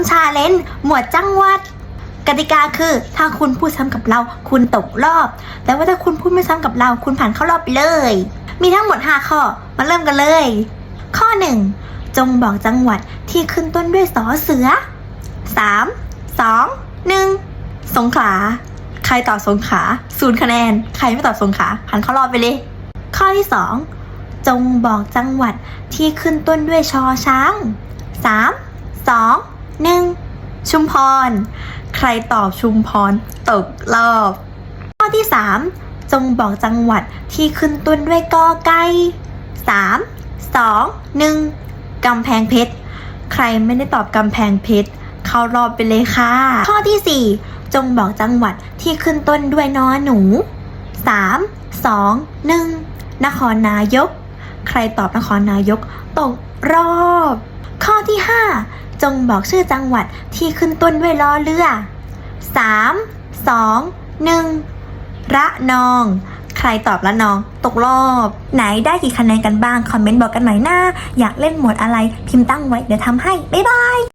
ำชาเลนจ์หมวดจังหวัด กติกาคือถ้าคุณพูดซ้ำกับเรา คุณตกรอบ แต่ว่าถ้าคุณพูดไม่ซ้ำกับเรา คุณผ่านเข้ารอบไปเลย มีทั้งหมด 5 ข้อ มาเริ่มกันเลย ข้อ 1 จงบอกจังหวัดที่ขึ้นต้นด้วยสอเสือ 3 2 1 สงขลา ใครตอบสงขลาศูนย์คะแนน ใครไม่ตอบสงขลาผ่านเข้ารอบไปเลย ข้อที่ 2 จงบอกจังหวัดที่ขึ้นต้นด้วยชอช้าง 3 2 1ชุมพร ใครตอบชุมพรตกรอบ ข้อที่ 3 จงบอกจังหวัดที่ขึ้นต้นด้วยกอไก่3 2 1กำแพงเพชร ใครไม่ได้ตอบกำแพงเพชร เข้ารอบไปเลยค่ะ ข้อที่ 4 จงบอกจังหวัดที่ขึ้นต้นด้วยนอหนู3 2 1นครนายก ใครตอบนครนายกตกรอบ ข้อที่ 5 จงบอกชื่อจังหวัดที่ขึ้นต้นด้วยลอเรือ 3 2 1 ระนอง ใครตอบละนอง ตกรอบ ไหนได้กี่คะแนนกันบ้าง คอมเมนต์บอกกันหน่อยนะ อยากเล่นหมวดอะไร พิมพ์ตั้งไว้เดี๋ยวทำให้ บ๊ายบาย